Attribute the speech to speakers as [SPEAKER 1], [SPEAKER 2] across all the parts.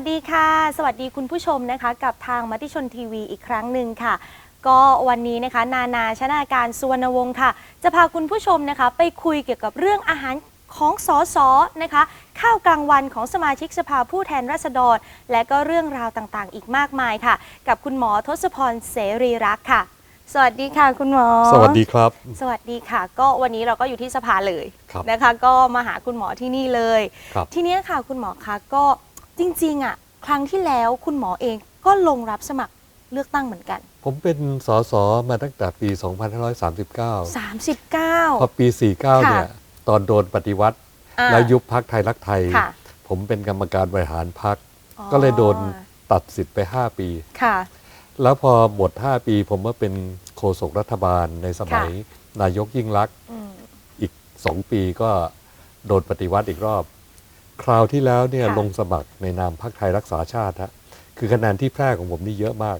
[SPEAKER 1] วัสดีค่ะ สวัสดีคุณผู้ชมนะคะ กับทางมติชนทีวีอีกครั้งหนึ่งค่ะ ก็วันนี้นะคะ นานาชนาการสุวรรณวงศ์ค่ะ จะพาคุณผู้ชมนะคะ ไปคุยเกี่ยวกับเรื่องอาหารของสอสอนะคะ ข้าวกลางวันของสมาชิกสภาผู้แทนราษฎร และก็เรื่องราวต่างๆ อีกมากมายค่ะ กับคุณหมอทศพรเสรีรักษ์ค่ะ สวัสดีค่ะ คุณหมอ
[SPEAKER 2] สวัสดีครับ
[SPEAKER 1] สวัสดีค่ะ ก็วันนี้เราก็อยู่ที่สภาเลย
[SPEAKER 2] ครับ
[SPEAKER 1] นะคะ ก็มาหาคุณหมอที่นี่เลย
[SPEAKER 2] ครับ
[SPEAKER 1] ทีเนี้ยค่ะคุณหมอคะก็ จริงๆอะครั้งที่แล้วคุณหมอเองก็ลงรับสมัครเลือกตั้งเหมือนกัน
[SPEAKER 2] ผมเป็นสสมาตั้งแต่ปี 2539
[SPEAKER 1] 39
[SPEAKER 2] พอปี 49 เนี่ย ตอนโดนปฏิวัติ
[SPEAKER 1] อ่า
[SPEAKER 2] แล้วยุบพักไทยรักไทย
[SPEAKER 1] ค่ะ
[SPEAKER 2] ผมเป็นกรรมการบริหารพัก
[SPEAKER 1] อ๋อ
[SPEAKER 2] ก็เลยโดนตัดสิทธิ์ไป 5 ปี
[SPEAKER 1] ค่ะ
[SPEAKER 2] แล้วพอหมด 5 ปี ผมมาเป็นโฆษกรัฐบาลในสมัยนายกยิ่งลักษณ์
[SPEAKER 1] อืม
[SPEAKER 2] อีก 2 ปีก็โดนปฏิวัติอีกรอบ คราวที่แล้วเนี่ย
[SPEAKER 1] ค่ะ
[SPEAKER 2] ลงสมัครในนามพักไทยรักษาชาติฮะคือคะแนนที่แพร่ของผมนี่เยอะมาก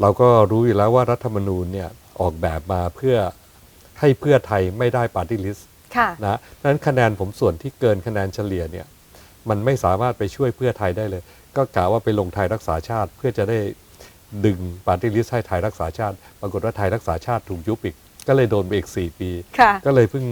[SPEAKER 2] เราก็รู้อยู่แล้วว่ารัฐธรรมนูญเนี่ยออกแบบมาเพื่อให้เพื่อไทยไม่ได้ปาร์ตี้ลิสต์
[SPEAKER 1] ค่ะ
[SPEAKER 2] นะดังนั้นคะแนนผมส่วนที่เกินคะแนนเฉลี่ยเนี่ยมันไม่สามารถไปช่วยเพื่อไทยได้เลย ก็กะว่าไปลงไทยรักษาชาติเพื่อจะได้ดึงปาร์ตี้ลิสต์ให้ไทยรักษาชาติ ปรากฏว่าไทยรักษาชาติถูกยุบอีก ก็เลยโดนไปอีก 4 ปี
[SPEAKER 1] ค่ะ
[SPEAKER 2] ก็เลยเพิ่ง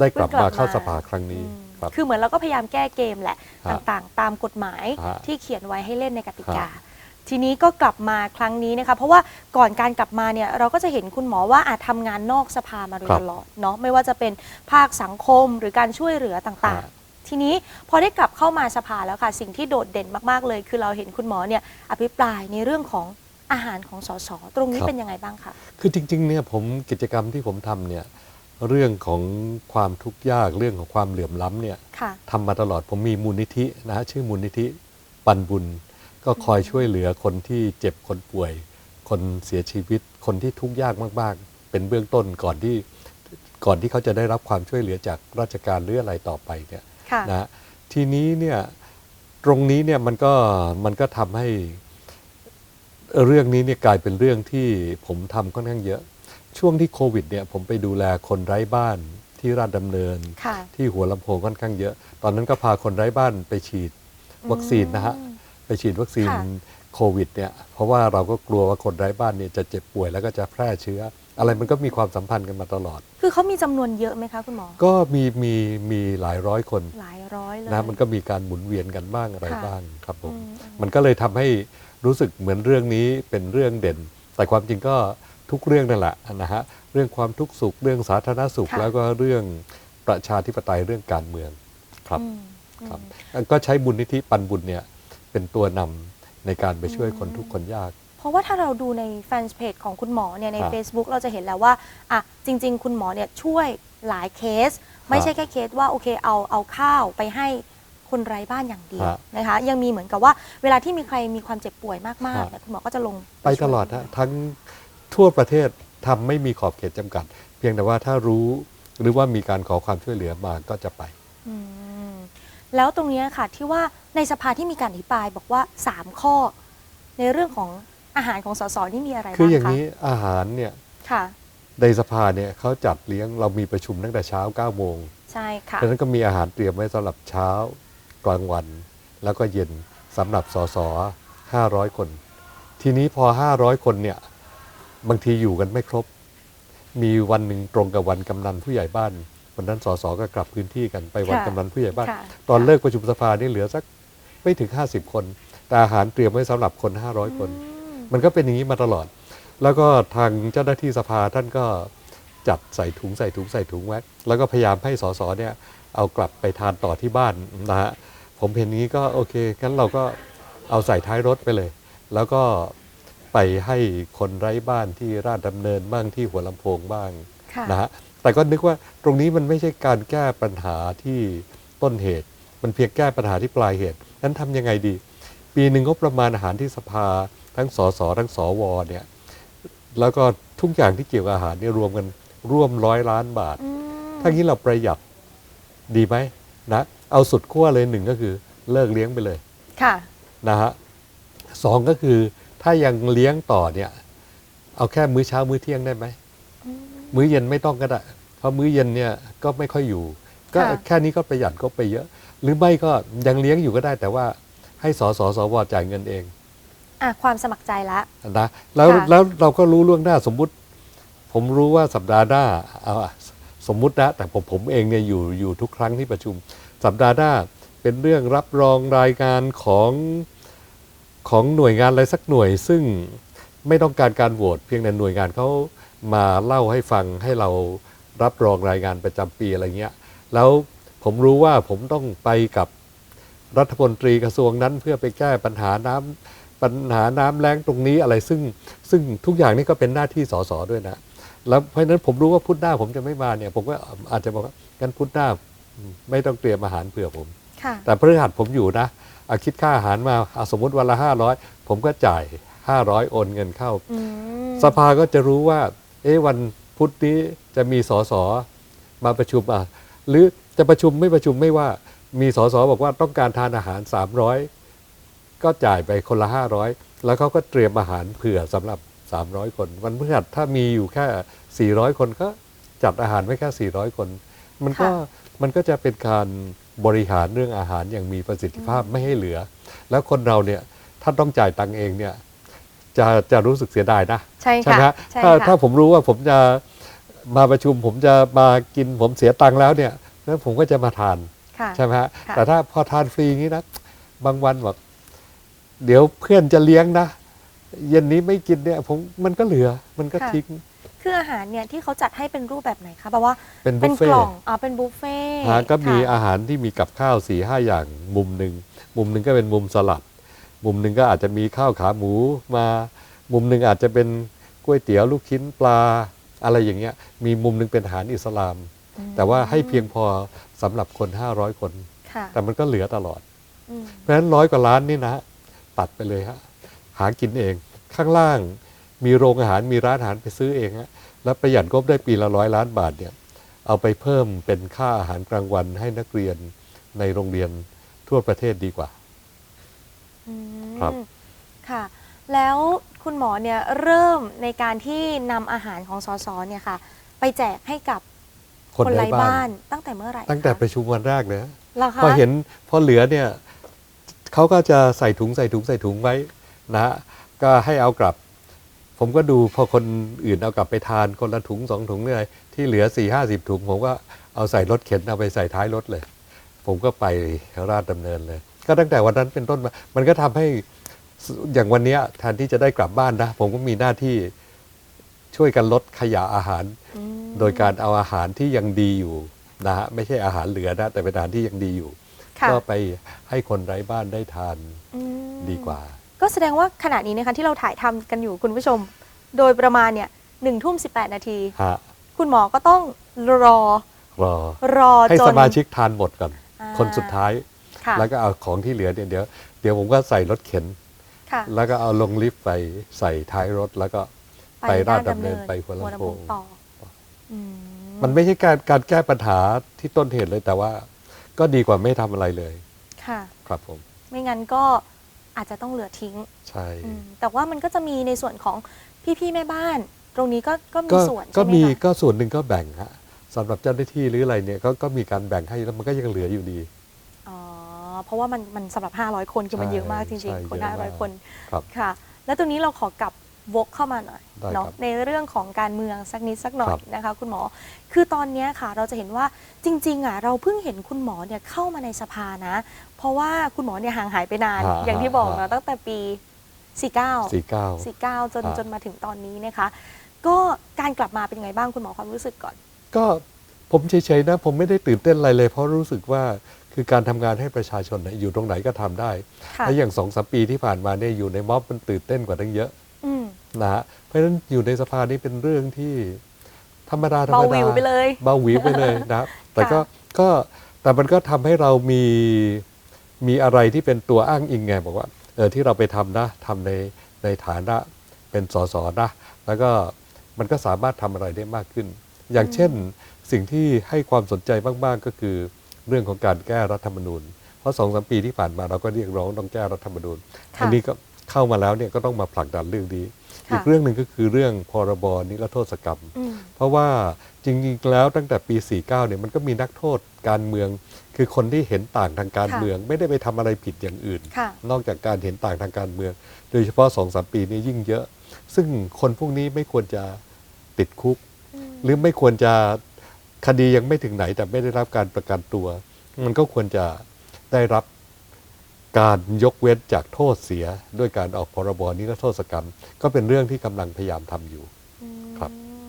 [SPEAKER 2] ได้กลับ
[SPEAKER 1] เพิ่งกลั
[SPEAKER 2] มา
[SPEAKER 1] บ
[SPEAKER 2] เข้า
[SPEAKER 1] มา
[SPEAKER 2] สภาครั้งนี้
[SPEAKER 1] อืม
[SPEAKER 2] ครับ
[SPEAKER 1] คือเหมือนเราก็พยายามแก้เกมแหละ
[SPEAKER 2] ฮะ
[SPEAKER 1] ต่างๆ ตามกฎหมาย
[SPEAKER 2] ฮะ
[SPEAKER 1] ที่เขียนไว้ให้เล่นในกติกา
[SPEAKER 2] ฮะ
[SPEAKER 1] ทีนี้ก็กลับมาครั้งนี้นะคะเพราะว่าก่อนการกลับมาเนี่ยเราก็จะเห็นคุณหมอว่าอาจทำงานนอกสภามาโดย
[SPEAKER 2] ครับ
[SPEAKER 1] ตลอดเนาะไม่ว่าจะเป็นภาคสังคมหรือการช่วยเหลือต่าง
[SPEAKER 2] ฮะ
[SPEAKER 1] ๆ ทีนี้พอได้กลับเข้ามาสภาแล้วค่ะ สิ่งที่โดดเด่นมากๆเลย คือเราเห็นคุณหมอเนี่ยอภิปรายในเรื่องของอาหารของสสตรงนี้เป็นยังไงบ้างคะ
[SPEAKER 2] คือจริงๆเนี่ยผมกิจกรรมที่ผมทำเนี่ย เรื่องของความทุกข์ยากเรื่องของความเหลื่อมล้ำเนี่ย
[SPEAKER 1] ค่ะ
[SPEAKER 2] ทำมาตลอดผมมีมูลนิธินะฮะชื่อมูลนิธิปันบุญ ก็คอยช่วยเหลือคนที่เจ็บคนป่วย คนเสียชีวิต คนที่ทุกข์ยากมาก ๆ เป็นเบื้องต้นก่อนที่ก่อนที่เขาจะได้รับความช่วยเหลือจากราชการหรืออะไรต่อไปเนี่ย
[SPEAKER 1] ค่ะ
[SPEAKER 2] นะฮะทีนี้เนี่ยตรงนี้เนี่ยมันก็มันก็ทำให้เรื่องนี้เนี่ยกลายเป็นเรื่องที่ผมทำค่อนข้างเยอะ ช่วงที่โควิดเนี่ยผมไปดูแลคนไร้บ้านที่ราชดำเนิน
[SPEAKER 1] ค่ะ
[SPEAKER 2] ที่หัวลำโพงค่อนข้างเยอะ ตอนนั้นก็พาคนไร้บ้านไปฉีดวัคซีนนะฮะ
[SPEAKER 1] อืม
[SPEAKER 2] ไปฉีดวัคซีน
[SPEAKER 1] ค่ะ
[SPEAKER 2] โควิดเนี่ย เพราะว่าเราก็กลัวว่าคนไร้บ้านเนี่ยจะเจ็บป่วยแล้วก็จะแพร่เชื้อ อะไรมันก็มีความสัมพันธ์กันมาตลอด
[SPEAKER 1] คือเขามีจำนวนเยอะไหมคะคุณหมอ
[SPEAKER 2] ก็มีมีมีหลายร้อยคน
[SPEAKER 1] หลายร้อยเลย
[SPEAKER 2] นะมันก็มีการหมุนเวียนกันบ้างอะไร
[SPEAKER 1] ค่ะ
[SPEAKER 2] บ้างครับผม
[SPEAKER 1] อืมอืม
[SPEAKER 2] มันก็เลยทำให้รู้สึกเหมือนเรื่องนี้เป็นเรื่องเด่น แต่ความจริงก็ ทุกเรื่องนั่นแหละนะฮะเรื่องความทุกข์สุขเรื่องสาธารณสุข
[SPEAKER 1] ค่ะ
[SPEAKER 2] แล้วก็เรื่องประชาธิปไตยเรื่องการเมืองครับ
[SPEAKER 1] อืม
[SPEAKER 2] ครับ ก็ใช้บุญนิธิปันบุญเนี่ยเป็นตัวนำในการไปช่วยคนทุกข์คนยาก
[SPEAKER 1] เพราะว่าถ้าเราดูในแฟนเพจของคุณหมอเนี่ยใน
[SPEAKER 2] ครับ
[SPEAKER 1] Facebook เราจะเห็นแล้วว่าอะจริง ๆ คุณหมอเนี่ยช่วยหลายเคส ไม่ใช่แค่เคสว่าโอเคเอาเอาข้าวไปให้คนไร้บ้านอย่างเดียว
[SPEAKER 2] ฮะ
[SPEAKER 1] นะคะ ยังมีเหมือนกับว่าเวลาที่มีใครมีความเจ็บป่วยมากๆ
[SPEAKER 2] ฮะ
[SPEAKER 1] เนี่ยคุณหมอก็จะลง
[SPEAKER 2] ไปตลอด
[SPEAKER 1] ช่วย
[SPEAKER 2] ฮะทั้ง ทั่วประเทศทำไม่มีขอบเขตจำกัด เพียงแต่ว่าถ้ารู้หรือว่ามีการขอความช่วยเหลือมาก็จะไป
[SPEAKER 1] อืมแล้วตรงเนี้ยค่ะที่ว่าในสภาที่มีการอภิปรายบอกว่า 3 ข้อ ในเรื่องของอาหารของสสนี่มีอะไรบ้างคะ
[SPEAKER 2] คืออย่างนี้อาหารเนี่ย
[SPEAKER 1] ค่ะ
[SPEAKER 2] ในสภาเนี่ยเขาจัดเลี้ยงเรามีประชุมตั้งแต่เช้า9โมง
[SPEAKER 1] ใช่ค่ะ
[SPEAKER 2] ดังนั้นก็มีอาหารเตรียมไว้สำหรับเช้ากลางวัน แล้วก็เย็นสำหรับสส500 คน ทีนี้พอ 500 คนเนี่ย บางทีอยู่กันไม่ครบ มีวันหนึ่งตรงกับวันกำนันผู้ใหญ่บ้านวันนั้นสสก็กลับพื้นที่กันไปวัน
[SPEAKER 1] ค่ะ
[SPEAKER 2] กำนันผู้ใหญ่บ้าน
[SPEAKER 1] ค่ะ
[SPEAKER 2] ตอนเลิกประชุมสภานี่เหลือสักไม่ถึง 50 คน แต่อาหารเตรียมไว้สำหรับคน 500 คน
[SPEAKER 1] อืม
[SPEAKER 2] มันก็เป็นอย่างนี้มาตลอด แล้วก็ทางเจ้าหน้าที่สภาท่านก็จัดใส่ถุงใส่ถุงใส่ถุงไว้แล้วก็พยายามให้สสเนี่ยเอากลับไปทานต่อที่บ้านนะฮะผมเห็นนี้ก็โอเคงั้นเราก็เอาใส่ท้ายรถไปเลย แล้วก็ ไปให้คนไร้บ้านที่ราชดำเนินบ้างที่หัวลำโพงบ้าง
[SPEAKER 1] ค่ะ
[SPEAKER 2] นะฮะแต่ก็นึกว่าตรงนี้มันไม่ใช่การแก้ปัญหาที่ต้นเหตุ มันเพียงแก้ปัญหาที่ปลายเหตุนั้นทำยังไงดี ปีหนึ่งงบประมาณอาหารที่สภาทั้งสสทั้งสวเนี่ยแล้วก็ทุกอย่างที่เกี่ยวกับอาหารเนี่ยรวมกันร่วมร้อยล้านบาท
[SPEAKER 1] อืม
[SPEAKER 2] ถ้างี้เราประหยัดดีไหมนะเอาสุดขั้วเลยหนึ่งก็คือเลิกเลี้ยงไปเลย
[SPEAKER 1] ค่ะ
[SPEAKER 2] นะฮะสองก็คือ ถ้ายังเลี้ยงต่อเนี่ย เอาแค่มื้อเช้ามื้อเที่ยงได้ไหม
[SPEAKER 1] อืม
[SPEAKER 2] มื้อเย็นไม่ต้องก็ได้เพราะมื้อเย็นเนี่ยก็ไม่ค่อยอยู่ ก็
[SPEAKER 1] ค่ะ
[SPEAKER 2] แค่นี้ก็ประหยัดก็ไปเยอะ หรือไม่ก็ยังเลี้ยงอยู่ก็ได้แต่ว่าให้ให้สสสวจ่ายเงินเอง
[SPEAKER 1] อะความสมัครใจละ
[SPEAKER 2] นะแล้ว
[SPEAKER 1] ค่ะ
[SPEAKER 2] แล้วเราก็รู้ล่วงหน้าสมมุติ ผมรู้ว่าสัปดาห์หน้าเอาอะสมมุตินะแต่ผมผมเองเนี่ยอยู่อยู่ทุกครั้งที่ประชุม สัปดาห์หน้าเป็นเรื่องรับรองรายงานของ ของหน่วยงานอะไรสักหน่วย ซึ่งไม่ต้องการการโหวตเพียงแต่หน่วยงานเขามาเล่าให้ฟังให้เรารับรองรายงานประจำปีอะไรเงี้ย แล้วผมรู้ว่าผมต้องไปกับรัฐมนตรีกระทรวงนั้นเพื่อไปแก้ปัญหาน้ำปัญหาน้ำแล้งตรงนี้อะไรซึ่ง ซึ่งทุกอย่างนี่ก็เป็นหน้าที่สสด้วยนะ แล้วเพราะฉะนั้นผมรู้ว่าพุธหน้าผมจะไม่มาเนี่ย ผมก็อาจจะบอกว่างั้นพุธหน้าไม่ต้องเตรียมอาหารเผื่อผม
[SPEAKER 1] ค่ะ
[SPEAKER 2] แต่พฤหัสผมอยู่นะ อาคิดค่าอาหารมาอะสมมติวันละห้าร้อยผมก็จ่ายห้าร้อยโอนเงินเข้า
[SPEAKER 1] อืม
[SPEAKER 2] สภาก็จะรู้ว่า เอ๊ะวันพุธนี้จะมีสสมาประชุมอะหรือจะประชุมไม่ประชุมไม่ว่ามีสสบอกว่าต้องการทานอาหาร 300 ก็จ่ายไปคนละ 500 แล้วเขาก็เตรียมอาหารเผื่อสำหรับ 300 คน วันพฤหัสถ้ามีอยู่แค่ 400 คนก็จัดอาหารไว้แค่ 400 คน มันก็มันก็จะเป็นการ บริหารเรื่องอาหารอย่างมีประสิทธิภาพไม่ให้เหลือ แล้วคนเราเนี่ยถ้าต้องจ่ายตังค์เองเนี่ยจะจะรู้สึกเสียดายนะ
[SPEAKER 1] ใช่
[SPEAKER 2] ใช่ไหม
[SPEAKER 1] ค่ะ
[SPEAKER 2] ฮะ
[SPEAKER 1] ใช่
[SPEAKER 2] ถ้าถ้า
[SPEAKER 1] ค่ะ
[SPEAKER 2] ผมรู้ว่าผมจะมาประชุมผมจะมากินผมเสียตังค์แล้วเนี่ยแล้วผมก็จะมาทาน
[SPEAKER 1] ค่ะ
[SPEAKER 2] ใช่ไหมฮะ
[SPEAKER 1] ค่ะ
[SPEAKER 2] แต่ถ้าพอทานฟรีอย่างนี้นะบางวันบอกเดี๋ยวเพื่อนจะเลี้ยงนะ เย็นนี้ไม่กินเนี่ยผมมันก็เหลือมันก็ทิ้ง
[SPEAKER 1] คืออาหารเนี่ยที่เขาจัดให้เป็นรูปแบบไหนคะแบบว่า
[SPEAKER 2] เป็น
[SPEAKER 1] เป็
[SPEAKER 2] บุ
[SPEAKER 1] น
[SPEAKER 2] ฟ
[SPEAKER 1] ก
[SPEAKER 2] เฟ่
[SPEAKER 1] ล่อ
[SPEAKER 2] ต์
[SPEAKER 1] งอ่าเป็นบุฟเฟ่ต์
[SPEAKER 2] ฮะก็มี
[SPEAKER 1] ค่ะ
[SPEAKER 2] อาหารที่มีกับข้าวสี่ห้าอย่างมุมหนึ่งมุมหนึ่งก็เป็นมุมสลัด มุมหนึ่งก็อาจจะมีข้าวขาหมูมา มุมหนึ่งอาจจะเป็นก๋วยเตี๋ยวลูกชิ้นปลาอะไรอย่างเงี้ยมีมุมหนึ่งเป็นอาหารอิสลาม
[SPEAKER 1] อืม
[SPEAKER 2] แต่ว่าให้เพียงพอสำหรับคน 500 คน
[SPEAKER 1] ค่ะ
[SPEAKER 2] แต่มันก็เหลือตลอด
[SPEAKER 1] อืม
[SPEAKER 2] เพราะฉะนั้นร้อยกว่าล้านนี่นะ ตัดไปเลยฮะหากินเองข้างล่าง มีโรงอาหารมีร้านอาหารไปซื้อเองฮะแล้วประหยัดงบได้ปีละร้อยล้านบาทเนี่ยเอาไปเพิ่มเป็นค่าอาหารกลางวันให้นักเรียนในโรงเรียนทั่วประเทศดีกว่า
[SPEAKER 1] อืม
[SPEAKER 2] ครับ
[SPEAKER 1] ค่ะ แล้วคุณหมอเนี่ยเริ่มในการที่นำอาหารของสสเนี่ยค่ะ ไปแจกให้กับ
[SPEAKER 2] คน
[SPEAKER 1] คน
[SPEAKER 2] ไร้
[SPEAKER 1] ไร้
[SPEAKER 2] บ้า
[SPEAKER 1] บ้านนตั้งแต่เมื่อไหร่
[SPEAKER 2] ตั้งแต่
[SPEAKER 1] คะ
[SPEAKER 2] ประชุมวันแรกเลยฮะ
[SPEAKER 1] เหรอคะ
[SPEAKER 2] พอเห็นพอเหลือเนี่ยเขาก็จะใส่ถุงใส่ถุงใส่ถุงไว้นะฮะก็ให้เอากลับ ผมก็ดูพอคนอื่นเอากลับไปทานคนละถุงสองถุงเนี่ยที่เหลือสี่ห้าสิบถุง ผมก็เอาใส่รถเข็นเอาไปใส่ท้ายรถเลย ผมก็ไปราชดำเนินเลย ก็ตั้งแต่วันนั้นเป็นต้นมา มันก็ทำให้สอย่างวันเนี้ยแทนที่จะได้กลับบ้านนะ ผมก็มีหน้าที่ช่วยกันลดขยะอาหาร
[SPEAKER 1] อืม
[SPEAKER 2] โดยการเอาอาหารที่ยังดีอยู่นะฮะไม่ใช่อาหารเหลือนะแต่เป็นอาหารที่ยังดีอยู่
[SPEAKER 1] ค่ะ
[SPEAKER 2] ก็ไปให้คนไร้บ้านได้ทาน
[SPEAKER 1] อืม
[SPEAKER 2] ดีกว่า
[SPEAKER 1] ก็แสดงว่าขณะนี้นะคะที่เราถ่ายทำกันอยู่คุณผู้ชม โดยประมาณเนี่ยหนึ่งทุ่มสินาที
[SPEAKER 2] ฮะ
[SPEAKER 1] คุณหมอก็ต้องรอ
[SPEAKER 2] รอ
[SPEAKER 1] รอ
[SPEAKER 2] ให้
[SPEAKER 1] จ
[SPEAKER 2] ส
[SPEAKER 1] น
[SPEAKER 2] มาชิกทานหมดก่อน
[SPEAKER 1] อ่า
[SPEAKER 2] คนสุดท้าย
[SPEAKER 1] ค่ะ
[SPEAKER 2] แล้วก็เอาของที่เหลือเนี่ยเดี๋ยวเดี๋ยวผมก็ใส่รถเข็น
[SPEAKER 1] ค่ะ
[SPEAKER 2] แล้วก็เอาลงลิฟต์ไปใส่ท้ายรถแล้วก็ ไปราชดำเนินไปหัวลำโพง
[SPEAKER 1] ต่ออืม
[SPEAKER 2] มันไม่ใช่การการแก้ปัญหาที่ต้นเหตุเลยแต่ว่า ก็ดีกว่าไม่ทำอะไรเลย
[SPEAKER 1] ค่ะ
[SPEAKER 2] ครับผม
[SPEAKER 1] ไม่งั้นก็ อาจจะต้องเหลือทิ้ง
[SPEAKER 2] ใช่
[SPEAKER 1] อืมแต่ว่ามันก็จะมีในส่วนของพี่ๆแม่บ้าน ตรงนี้ก็ก็มี
[SPEAKER 2] ก็
[SPEAKER 1] ส่วน
[SPEAKER 2] ก็
[SPEAKER 1] ใช่ไหม
[SPEAKER 2] มี
[SPEAKER 1] คะ
[SPEAKER 2] ก็ส่วนหนึ่งก็แบ่งฮะสำหรับเจ้าหน้าที่หรืออะไรเนี่ยก็ก็มีการแบ่งให้แล้วมันก็ยังเหลืออยู่ดี
[SPEAKER 1] อ๋อเพราะว่ามันมันสำหรับ 500 คนคือมัน
[SPEAKER 2] ใช่
[SPEAKER 1] เยอะมากจริ
[SPEAKER 2] ใช่
[SPEAKER 1] งๆคน
[SPEAKER 2] เยอะมาก
[SPEAKER 1] 500 คน
[SPEAKER 2] ครับ
[SPEAKER 1] ค่ะ แล้วตรงนี้เราขอกลับ วกเข้ามาหน่อย
[SPEAKER 2] ได้
[SPEAKER 1] เนาะ
[SPEAKER 2] ครับ
[SPEAKER 1] ในเรื่องของการเมืองสักนิดสักหน่อ
[SPEAKER 2] ครั
[SPEAKER 1] ย
[SPEAKER 2] บ
[SPEAKER 1] นะคะ คุณหมอ คือตอนเนี้ยค่ะ เราจะเห็นว่าจริงๆอะเราเพิ่งเห็นคุณหมอเนี่ยเข้ามาในสภานะ เพราะว่าคุณหมอเนี่ยห่างหายไปนาน
[SPEAKER 2] ฮะ
[SPEAKER 1] อย่างที่บอก
[SPEAKER 2] ฮะ
[SPEAKER 1] นะตั้งแต่ปี 49
[SPEAKER 2] สี่เก้า
[SPEAKER 1] 49 จน
[SPEAKER 2] ฮะ
[SPEAKER 1] จนมาถึงตอนนี้นะคะ ก็การกลับมาเป็นยังไงบ้างคุณหมอความรู้สึกก่อน
[SPEAKER 2] ก็ผมเฉยๆนะ ผมไม่ได้ตื่นเต้นอะไรเลย เพราะรู้สึกว่าคือการทำงานให้ประชาชนน่ะอยู่ตรงไหนก็ทำได้
[SPEAKER 1] ค่ะ
[SPEAKER 2] และอย่างสองสามปีที่ผ่านมาเนี่ยอยู่ในม็อบมันตื่นเต้นกว่าตั้งเยอะ
[SPEAKER 1] อืม
[SPEAKER 2] นะฮะเพราะฉะนั้นอยู่ในสภานี่เป็นเรื่องที่ธรรมดาธรร
[SPEAKER 1] เบาม
[SPEAKER 2] ดา
[SPEAKER 1] วิวไปเลย
[SPEAKER 2] เบาหวิวไปเลยนะครับแต่ก็
[SPEAKER 1] ค่ะ
[SPEAKER 2] ก็แต่มันก็ทำให้เรามีมีอะไรที่เป็นตัวอ้างอิงไงบอกว่าเออที่เราไปทำนะทำในในฐานะเป็นสสนะแล้วก็มันก็สามารถทำอะไรได้มากขึ้น อย่างเช่นสิ่งที่ให้ความสนใจมากๆก็คือเรื่องของการแก้รัฐธรรมนูญ เพราะสองสามปีที่ผ่านมาเราก็เรียกร้องต้องแก้รัฐธรรมนูญ
[SPEAKER 1] ค่ะ
[SPEAKER 2] อันนี้ก็เข้ามาแล้วเนี่ยก็ต้องมาผลักดันเรื่องนี้
[SPEAKER 1] ค่ะ
[SPEAKER 2] อีกเรื่องหนึ่งก็คือเรื่องพรบนิรโทษกรรม
[SPEAKER 1] อืม
[SPEAKER 2] เพราะว่าจริงๆแล้วตั้งแต่ปี 49 เนี่ยมันก็มีนักโทษการเมือง คือคนที่เห็นต่างทางการ
[SPEAKER 1] ค่ะ
[SPEAKER 2] เมือง ไม่ได้ไปทำอะไรผิดอย่างอื่น
[SPEAKER 1] ค่ะ
[SPEAKER 2] นอกจากการเห็นต่างทางการเมือง โดยเฉพาะสองสามปีนี้ยิ่งเยอะ ซึ่งคนพวกนี้ไม่ควรจะติดคุก หรือไม่ควรจะคดียังไม่ถึงไหนแต่ไม่ได้รับการประกันตัว มันก็ควรจะได้รับ การยกเว้นจากโทษเสียด้วยการออกพรบนิรโทษกรรม ก็เป็นเรื่องที่กำลังพยายามทำอยู่ ครับ
[SPEAKER 1] อืม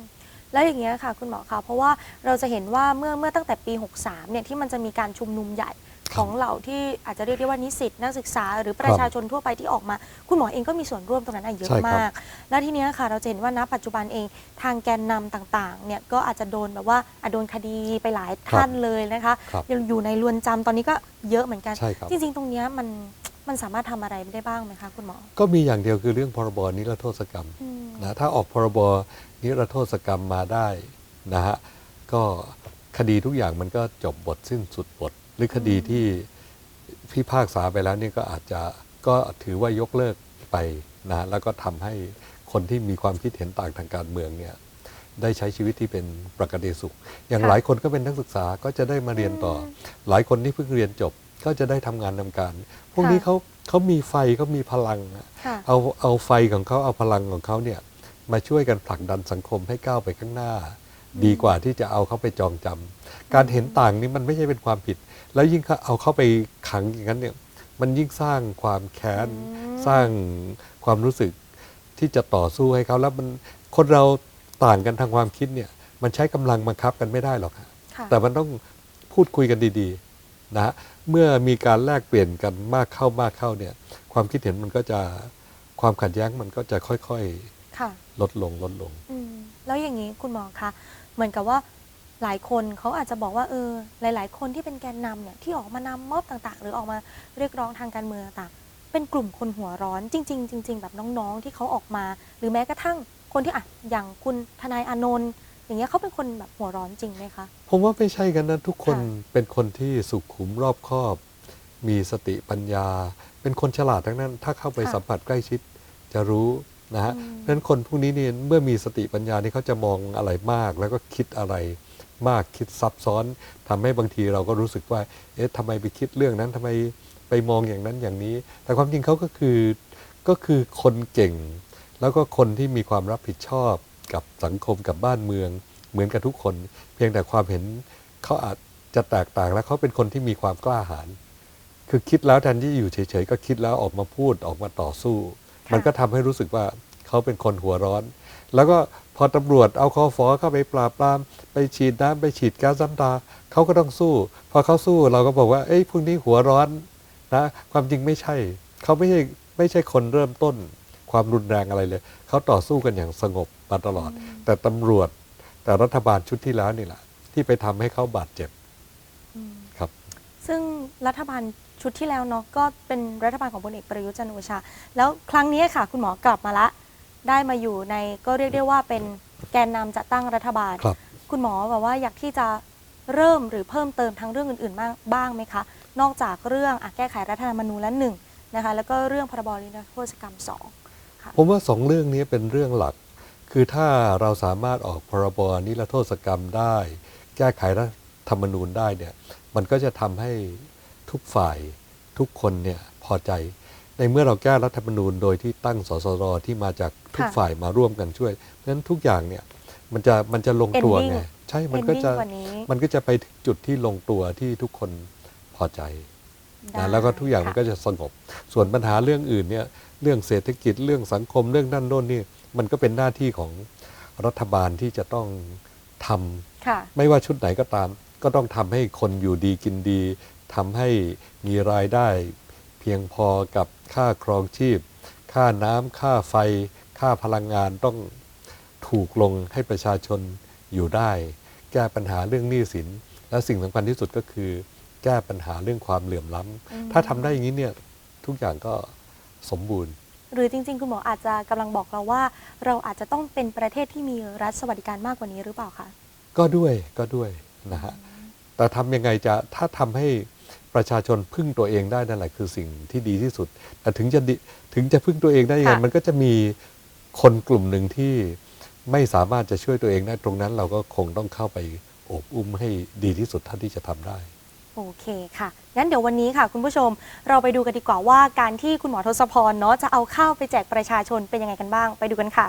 [SPEAKER 1] แล้วอย่างเงี้ยค่ะ คุณหมอคะเพราะว่าเราจะเห็นว่าเมื่อเมื่อตั้งแต่ปี 63เนี่ยที่มันจะมีการชุมนุมใหญ่ ของเหล่าที่อาจจะเรียกได้ว่านิสิตนักศึกษา หรือประชาชนทั่วไปที่ออกมา คุณหมอเองก็มีส่วนร่วมตรงนั้นอะเยอะ
[SPEAKER 2] ใช่ครับ
[SPEAKER 1] มาก แล้วทีเนี้ยค่ะเราจะเห็นว่าณปัจจุบันเองทางแกนนำต่างๆเนี่ยก็อาจจะโดนแบบว่าอะโดนคดีไปหลายท่านเลยนะคะ
[SPEAKER 2] ครับ
[SPEAKER 1] ยังอยู่ในเรือนจำตอนนี้ก็เยอะเหมือนกัน
[SPEAKER 2] ใช่ครับ
[SPEAKER 1] จริง ๆ ตรงเนี้ยมันมันสามารถทำอะไรได้บ้างไหมคะคุณหมอ
[SPEAKER 2] ก็มีอย่างเดียวคือเรื่องพรบนิรโทษกรรม
[SPEAKER 1] อืม
[SPEAKER 2] นะถ้าออกพรบนิรโทษกรรมมาได้นะฮะก็คดีทุกอย่างมันก็จบบทสิ้นสุดบท หรือคดีที่พิพากษาไปแล้วเนี่ยก็อาจจะก็ถือว่ายกเลิกไปนะแล้วก็ทำให้คนที่มีความคิดเห็นต่างทางการเมืองเนี่ยได้ใช้ชีวิตที่เป็นปกติสุข อย่าง
[SPEAKER 1] ค่ะ
[SPEAKER 2] หลายคนก็เป็นนักศึกษาก็จะได้มาเรียนต่ออ
[SPEAKER 1] ม
[SPEAKER 2] หลายคนที่เพิ่งเรียนจบก็จะได้ทำงานทำการ พวกนี้
[SPEAKER 1] ค่ะ
[SPEAKER 2] เขาเขามีไฟเขามีพลังอะ
[SPEAKER 1] ค่ะ
[SPEAKER 2] เอาเอาไฟของเขาเอาพลังของเขาเนี่ยมาช่วยกันผลักดันสังคมให้ก้าวไปข้างหน้า ดีกว่าที่จะเอาเขาไปจองจำการเห็นต่างนี่มันไม่ใช่เป็นความผิด แล้วยิ่งเอาเข้าไปขังอย่างนั้นเนี่ยมันยิ่งสร้างความแค้น
[SPEAKER 1] อืม
[SPEAKER 2] สร้างความรู้สึกที่จะต่อสู้ให้เขาแล้วมันคนเราต่างกันทางความคิดเนี่ย มันใช้กำลังบังคับกันไม่ได้หรอกฮะ
[SPEAKER 1] ค่ะ
[SPEAKER 2] แต่มันต้องพูดคุยกันดีๆนะฮะเมื่อมีการแลกเปลี่ยนกันมากเข้ามากเข้าเนี่ย ความคิดเห็นมันก็จะความขัดแย้งมันก็จะค่อย
[SPEAKER 1] ค่ะ
[SPEAKER 2] ๆลดลงลดลง
[SPEAKER 1] อืมแล้วอย่างนี้คุณหมอคะเหมือนกับว่า หลายคนเขาอาจจะบอกว่าเออหลาย ๆ คนที่เป็นแกนนำเนี่ยที่ออกมานำม็อบต่างๆ หรือออกมาเรียกร้องทางการเมืองต่างๆเป็นกลุ่มคนหัวร้อนจริง ๆ จริง ๆ แบบน้องๆที่เขาออกมา หรือแม้กระทั่งคนที่อะอย่างคุณทนายอานนท์อย่างเงี้ยเขาเป็นคนแบบหัวร้อนจริงไหมคะ
[SPEAKER 2] ผมว่าไม่ใช่กันนะทุกคน
[SPEAKER 1] ค่ะ
[SPEAKER 2] เป็นคนที่สุขุมรอบคอบ มีสติปัญญา เป็นคนฉลาดทั้งนั้น ถ้าเข้าไปสัมผัสใกล้ชิดจะรู้นะฮะ
[SPEAKER 1] อืม
[SPEAKER 2] เพราะฉะนั้นคนพวกนี้เนี่ยเมื่อมีสติปัญญานี่เขาจะมองอะไรมาก แล้วก็คิดอะไร มากคิดซับซ้อนทำให้บางทีเราก็รู้สึกว่า เอ๊ะทำไมไปคิดเรื่องนั้นทำไมไปมองอย่างนั้นอย่างนี้ แต่ความจริงเขาก็คือก็คือคนเก่ง แล้วก็คนที่มีความรับผิดชอบกับสังคมกับบ้านเมือง เหมือนกับทุกคน เพียงแต่ความเห็นเขาอาจจะแตกต่างและเขาเป็นคนที่มีความกล้าหาญคือคิดแล้วแทนที่อยู่เฉยๆก็คิดแล้วออกมาพูดออกมาต่อสู้ มันก็ทำให้รู้สึกว่าเขาเป็นคนหัวร้อน แล้วก็ พอตำรวจเอาคอฟอเข้าไปปราบปราม ไปฉีดน้ำไปฉีดก๊าซน้ำตาเขาก็ต้องสู้ พอเขาสู้เราก็บอกว่าเอ้ยพวกนี้หัวร้อนนะความจริงไม่ใช่ เขาไม่ใช่ไม่ใช่คนเริ่มต้น ความรุนแรงอะไรเลย เขาต่อสู้กันอย่างสงบมาตลอด แต่ตำรวจแต่รัฐบาลชุดที่แล้วนี่แหละที่ไปทำให้เขาบาดเจ็บ
[SPEAKER 1] อืม
[SPEAKER 2] ครับ
[SPEAKER 1] ซึ่งรัฐบาลชุดที่แล้วเนาะก็เป็นรัฐบาลของพลเอกประยุทธ์จันทร์โอชา แล้วครั้งนี้ค่ะ คุณหมอกลับมาละ ได้มาอยู่ในก็เรียกได้ว่าเป็นแกนนำจัดตั้งรัฐบาล
[SPEAKER 2] ครับ
[SPEAKER 1] คุณหมอแบบว่าอยากที่จะเริ่มหรือเพิ่มเติมทางเรื่องอื่นๆบ้างบ้างไหมคะ นอกจากเรื่องอะแก้ไขรัฐธรรมนูญและหนึ่งนะคะแล้วก็เรื่องพรบนิรโทษกรรมสองค่ะ
[SPEAKER 2] ผมว่าสองเรื่องนี้เป็นเรื่องหลัก คือถ้าเราสามารถออกพรบนิรโทษกรรมได้ แก้ไขรัฐธรรมนูญได้เนี่ย มันก็จะทำให้ทุกฝ่ายทุกคนเนี่ยพอใจ ในเมื่อเราแก้รัฐธรรมนูญโดยที่ตั้งสสรที่มาจากทุก
[SPEAKER 1] ค่ะ
[SPEAKER 2] ฝ่ายมาร่วมกันช่วยเพราะฉะนั้นทุกอย่างเนี่ยมันจะมันจะลงตัว
[SPEAKER 1] Ending
[SPEAKER 2] ไงใช่มัน
[SPEAKER 1] เป็น
[SPEAKER 2] ก็
[SPEAKER 1] วิ่ง
[SPEAKER 2] จะ
[SPEAKER 1] กว่านี้
[SPEAKER 2] มันก็จะไปถึงจุดที่ลงตัวที่ทุกคนพอใจ
[SPEAKER 1] ได้
[SPEAKER 2] นะแล้วก็ทุกอย่างมัน
[SPEAKER 1] ค่ะ
[SPEAKER 2] ก็จะสงบ ส่วนปัญหาเรื่องอื่นเนี่ยเรื่องเศรษฐกิจเรื่องสังคมเรื่องนั่นโน่นนี่มันก็เป็นหน้าที่ของรัฐบาลที่จะต้องทำ
[SPEAKER 1] ค่ะ
[SPEAKER 2] ไม่ว่าชุดไหนก็ตาม ก็ต้องทำให้คนอยู่ดีกินดีทำให้มีรายได้ เพียงพอกับค่าครองชีพ ค่าน้ำค่าไฟ ค่าพลังงานต้องถูกลงให้ประชาชนอยู่ได้ แก้ปัญหาเรื่องหนี้สิน และสิ่งสำคัญที่สุดก็คือ แก้ปัญหาเรื่องความเหลื่อมล้ำ
[SPEAKER 1] อืม
[SPEAKER 2] ถ้าทำได้อย่างนี้เนี่ยทุกอย่างก็สมบูรณ์
[SPEAKER 1] หรือจริง ๆ คุณหมออาจจะกำลังบอกเราว่า เราอาจจะต้องเป็นประเทศที่มีรัฐสวัสดิการมากกว่านี้หรือเปล่าคะ
[SPEAKER 2] ก็ด้วยก็ด้วยนะฮะแต่ทำยังไงจะถ้าทำให้ ประชาชนพึ่งตัวเองได้นั่นแหละคือสิ่งที่ดีที่สุด แต่ถึงจะดิถึงจะพึ่งตัวเองได้ยังไง
[SPEAKER 1] ค่ะ
[SPEAKER 2] มันก็จะมีคนกลุ่มหนึ่งที่
[SPEAKER 3] ไม่สามารถจะช่วยตัวเองได้ตรงนั้น เราก็คงต้องเข้าไปโอบอุ้มให้ดีที่สุดเท่าที่จะทำได้
[SPEAKER 1] โอเคค่ะ งั้นเดี๋ยววันนี้ค่ะ คุณผู้ชมเราไปดูกันดีกว่าว่าการที่คุณหมอทศพรเนาะจะเอาข้าวไปแจกประชาชนเป็นยังไงกันบ้าง ไปดูกันค่ะ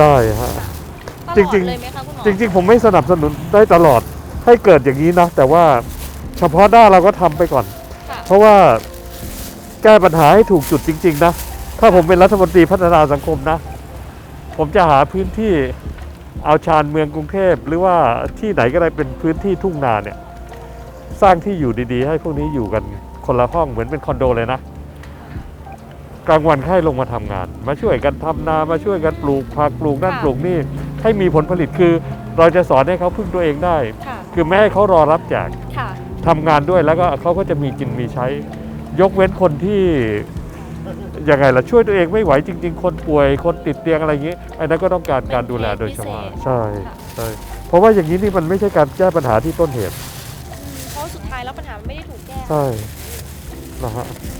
[SPEAKER 2] ได้ฮะ
[SPEAKER 1] ตลอด
[SPEAKER 2] จริงๆ
[SPEAKER 1] เลยไหมคะคุณหมอ
[SPEAKER 2] จริง ๆ ผมไม่สนับสนุนได้ตลอดให้เกิดอย่างนี้นะ แต่ว่าเฉพาะหน้าเราก็ทำไปก่อน
[SPEAKER 1] ค่ะ
[SPEAKER 2] เพราะว่าแก้ปัญหาให้ถูกจุดจริง ๆ นะ ถ้าผมเป็นรัฐมนตรีพัฒนาสังคมนะ ผมจะหาพื้นที่เอาชานเมืองกรุงเทพ หรือว่าที่ไหนก็ได้เป็นพื้นที่ทุ่งนาเนี่ย สร้างที่อยู่ดีๆ ให้พวกนี้อยู่กันคนละห้องเหมือนเป็นคอนโดเลยนะ กลางวันให้ลงมาทำงาน มาช่วยกันทำนามาช่วยกันปลูกผักปลูกนั่น
[SPEAKER 1] ค่ะ
[SPEAKER 2] ปลูกนี่ให้มีผลผลิตคือ เราจะสอนให้เขาพึ่งตัวเองได้
[SPEAKER 1] ค่ะ
[SPEAKER 2] คือไม่ให้เขารอรับแจก
[SPEAKER 1] ค่ะ
[SPEAKER 2] ทำงานด้วยแล้วก็เขาก็จะมีกินมีใช้ ยกเว้นคนที่ยังไงล่ะช่วยตัวเองไม่ไหวจริง ๆ คนป่วยคนติดเตียงอะไรอย่างนี้อันนั้นก็ต้องการการดูแลโดยเฉพาะ
[SPEAKER 1] เป็นเคสพิเศษ
[SPEAKER 2] ใช่
[SPEAKER 1] ค่ะ
[SPEAKER 2] ใช่เพราะว่าอย่างนี้นี่มันไม่ใช่การแก้ปัญหาที่ต้นเหตุ
[SPEAKER 1] เพราะสุดท้ายแล้วปัญหามันไม่ได้ถูกแก้
[SPEAKER 2] ใช่นะฮะ
[SPEAKER 3] ขอบคุณครับ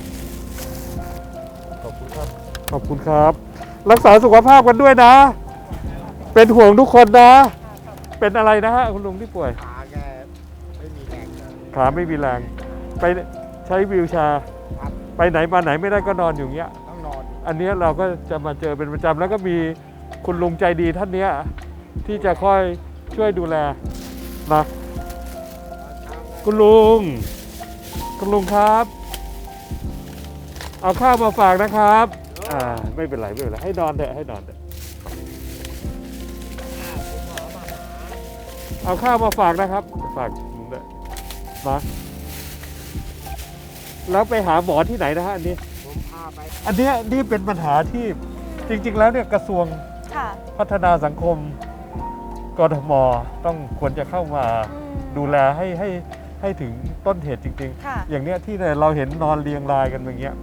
[SPEAKER 2] ขอบคุณครับ รักษาสุขภาพกันด้วยนะ เป็นห่วงทุกคนนะ เป็นอะไรนะฮะคุณลุงที่ป่วย
[SPEAKER 4] ขาแกไม่มีแรงเลย
[SPEAKER 2] ขาไม่มีแรง ไปใช้วีลแชร์
[SPEAKER 4] ครับ
[SPEAKER 2] ไปไหนมาไหนไม่ได้ก็นอนอยู่อย่างเงี้ย
[SPEAKER 4] ต้องนอน
[SPEAKER 2] อันเนี้ยเราก็จะมาเจอเป็นประจำแล้วก็มีคุณลุงใจดีท่านเนี้ยที่จะคอยช่วยดูแลนะคุณลุง คุณลุงครับ เอาข้าวมาฝากนะครับ อ่าไม่เป็นไรไม่เป็นไรให้นอนเถอะให้นอนเถอะเอาข้าวมาฝากนะครับ ฝากด้วยนะแล้วไปหาหมอที่ไหนนะฮะอันนี้
[SPEAKER 4] ผมพาไป
[SPEAKER 2] อันเนี้ยนี่เป็นปัญหาที่จริง ๆ แล้วเนี่ยกระทรวง
[SPEAKER 1] ค่ะ
[SPEAKER 2] พัฒนาสังคมกทมต้องควรจะเข้ามา
[SPEAKER 1] อืม
[SPEAKER 2] ดูแลให้ให้ให้ถึงต้นเหตุจริง
[SPEAKER 1] ค่ะ
[SPEAKER 2] ๆอย่างเนี้ยที่เราเห็นนอนเรียงรายกันอย่างเงี้ย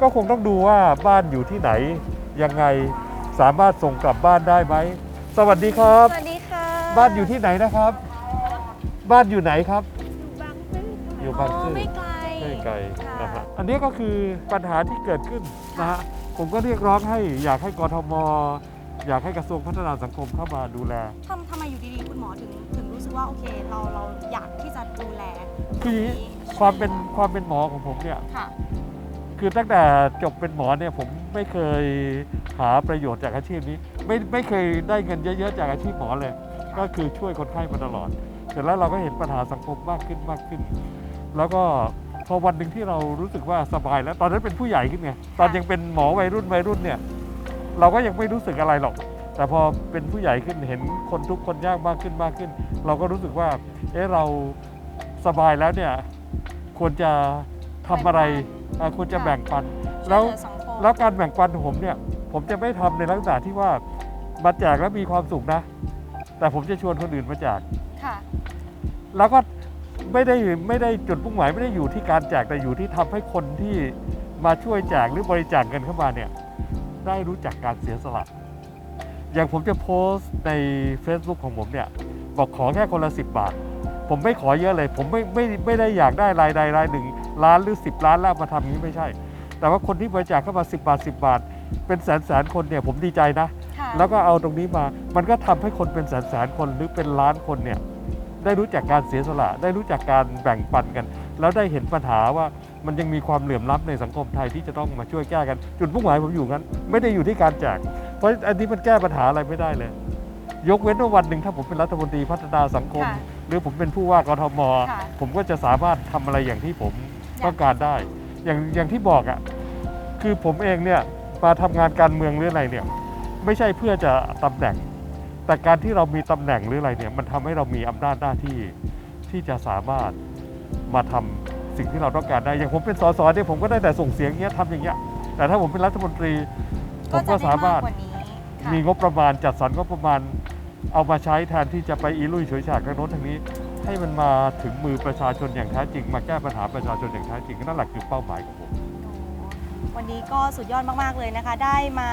[SPEAKER 2] ก็คงต้องดูว่าบ้านอยู่ที่ไหน ยังไงสามารถส่งกลับบ้านได้ไหม สวัสดีครับ
[SPEAKER 1] สวัสดีค่ะ
[SPEAKER 2] บ้านอยู่ที่ไหนนะครับ บ้านอยู่ไหนครับอยู่บาง
[SPEAKER 1] อ๋อ
[SPEAKER 2] ซื่อ
[SPEAKER 1] ไม่ไกล
[SPEAKER 2] ไม่ไกล
[SPEAKER 1] ค่ะ
[SPEAKER 2] นะฮะอันนี้ก็คือปัญหาที่เกิดขึ้นนะฮะผมก็เรียกร้องให้อยากให้กทม อยากให้กระทรวงพัฒนาสังคมเข้ามาดูแล
[SPEAKER 1] ทำทำไมอยู่ดีๆ คุณหมอถึงถึงรู้สึกว่าโอเค เราเราอยากที่จะดูแล
[SPEAKER 2] คืออย่างนี้ความเป็นความเป็นหมอของผมเนี่ย
[SPEAKER 1] ค่ะ
[SPEAKER 2] คือตั้งแต่จบเป็นหมอเนี่ยผมไม่เคยหาประโยชน์จากอาชีพนี้ ไม่ไม่เคยได้เงินเยอะๆจากอาชีพหมอเลย ก็คือช่วยคนไข้มาตลอด เสร็จแล้วเราก็เห็นปัญหาสังคมมากขึ้นมากขึ้น แล้วก็พอวันหนึ่งที่เรารู้สึกว่าสบายแล้วตอนนั้นเป็นผู้ใหญ่ขึ้นไงตอนยังเป็นหมอวัยรุ่นวัยรุ่นเนี่ยเราก็ยังไม่รู้สึกอะไรหรอก แต่พอเป็นผู้ใหญ่ขึ้นเห็นคนทุกคนยากมากขึ้นมากขึ้น เราก็รู้สึกว่าเอ๊ะเราสบายแล้วเนี่ยควรจะทำอะไร อ่าควรจะแบ่งปันแล้ว
[SPEAKER 1] ช่ยเหอสังคม
[SPEAKER 2] แล้วการแบ่งปันของผมเนี่ย ผมจะไม่ทำในลักษณะที่ว่ามาแจกแล้วมีความสุขนะ แต่ผมจะชวนคนอื่นมาแจก
[SPEAKER 1] ค่ะ
[SPEAKER 2] แล้วก็ไม่ได้ไม่ได้จุดมุ่งหมายไม่ได้อยู่ที่การแจกแต่อยู่ที่ทำให้คนที่มาช่วยแจกหรือบริจาคเงินเข้ามาเนี่ยได้รู้จักการเสียสละ อย่างผมจะโพสต์ใน Facebook ของผมเนี่ยบอกขอแค่คนละ 10 บาท ผมไม่ขอเยอะเลย ผมไม่ไม่ไม่ได้อยากได้รายใดรายหนึ่ง ล้านหรือ 10 ล้านแล้วมาทำอย่างนี้ไม่ใช่ แต่ว่าคนที่บริจาคเข้ามา 10 บาท 10 บาท เป็นแสนแสนคนเนี่ยผมดีใจนะ
[SPEAKER 1] ค่ะ
[SPEAKER 2] แล้วก็เอาตรงนี้มา มันก็ทำให้คนเป็นแสนแสนคนหรือเป็นล้านคนเนี่ยได้รู้จักการเสียสละ ได้รู้จักการแบ่งปันกัน แล้วได้เห็นปัญหาว่ามันยังมีความเหลื่อมล้ำในสังคมไทยที่จะต้องมาช่วยแก้กัน จุดมุ่งหมายผมอยู่งั้น ไม่ได้อยู่ที่การแจก เพราะอันนี้มันแก้ปัญหาอะไรไม่ได้เลย ยกเว้นว่าวันหนึ่งถ้าผมเป็นรัฐมนตรีพัฒนาสังคม
[SPEAKER 1] ค่ะ
[SPEAKER 2] หรือผมเป็นผู้ว่ากทม
[SPEAKER 1] ค่ะ
[SPEAKER 2] ผมก็จะสามารถทำอะไรอย่างที่ผม
[SPEAKER 1] อยาก
[SPEAKER 2] ต้องการได้ อย่างอย่างที่บอกอะ่ะคือผมเองเนี่ยมาทำงานการเมืองหรืออะไรเนี่ยไม่ใช่เพื่อจะตำแหน่ง แต่การที่เรามีตำแหน่งหรืออะไรเนี่ยมันทำให้เรามีอำนาจหน้าที่ที่จะสามารถมาทำสิ่งที่เราต้องการได้ อย่างผมเป็นสสเนี่ยผมก็ได้แต่ส่งเสียงเงี้ยทำอย่างเงี้ย แต่ถ้าผมเป็นรัฐมนตรีผมก็สามารถ
[SPEAKER 1] ก็จะได้กกว่านี้ค่ะ
[SPEAKER 2] มีงบประมาณจัดสรรงบประมาณเอามาใช้แทนที่จะไปอีลุยฉวยฉากทางโน้นทางนี้ ให้มันมาถึงมือประชาชนอย่างแท้จริง มาแก้ปัญหาประชาชนอย่างแท้จริงนั่นแหละคือเป้าหมายของผม
[SPEAKER 1] โวันนี้ก็สุดยอดมาก ๆ เลยนะคะ ได้มา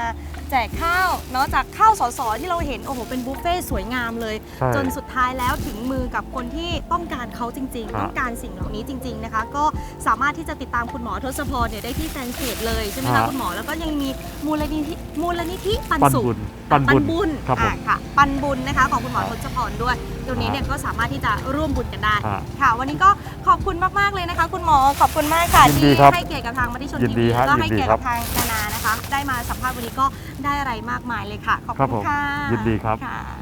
[SPEAKER 1] แจกข้าวเนาะจากข้าวสอสอที่เราเห็น โอ้โห เป็นบุฟเฟ่ต์สวยงามเลย
[SPEAKER 4] ใช่
[SPEAKER 1] จนสุด ท้ายแล้วถึงมือกับคนที่ต้องการเขาจริง
[SPEAKER 4] ครับ
[SPEAKER 1] ๆต้องการสิ่งเหล่านี้จริง ๆนะคะ ก็สามารถที่จะติดตามคุณหมอทศพรเนี่ยได้ที่แฟนเพจเลยใช่ไหม
[SPEAKER 4] ครั
[SPEAKER 1] คะ
[SPEAKER 4] บ
[SPEAKER 1] คุณหมอแล้วก็ยังมีมูลนิธิมูลนิธิปัน
[SPEAKER 4] ปัน
[SPEAKER 1] สุข
[SPEAKER 4] บุญปันบุญ
[SPEAKER 1] บุญ
[SPEAKER 4] ครับผม
[SPEAKER 1] อ่าค่ะ ปันบุญนะคะ ของคุณหมอ
[SPEAKER 4] ครั
[SPEAKER 1] ท
[SPEAKER 4] บ
[SPEAKER 1] ศพรด้วย ตรงนี้เนี่ยก็สามารถที่จะร่วมบุญกันได้
[SPEAKER 4] ครับ
[SPEAKER 1] ค่ะ วันนี้ก็ขอบคุณมาก ๆ เลยนะคะ คุณหมอ ขอบคุณมากค่ะ
[SPEAKER 4] ยินดี
[SPEAKER 1] ที่
[SPEAKER 4] ครับ
[SPEAKER 1] ให้เกียรติกับทางมติชน
[SPEAKER 4] ยิ
[SPEAKER 1] ที
[SPEAKER 4] นดี
[SPEAKER 1] วี
[SPEAKER 4] ฮะ
[SPEAKER 1] ก็ให้
[SPEAKER 4] ยินดี
[SPEAKER 1] เกียรติ
[SPEAKER 4] ครั
[SPEAKER 1] กับบทางนานานะคะ ได้มาสัมภาษณ์วันนี้ก็ได้อะไรมากมายเลยค่ะ ขอบ
[SPEAKER 4] ครับ
[SPEAKER 1] คุ
[SPEAKER 4] ผ
[SPEAKER 1] ณ
[SPEAKER 4] ม
[SPEAKER 1] ค่ะ
[SPEAKER 4] ยินดีครับ
[SPEAKER 1] ค่ะ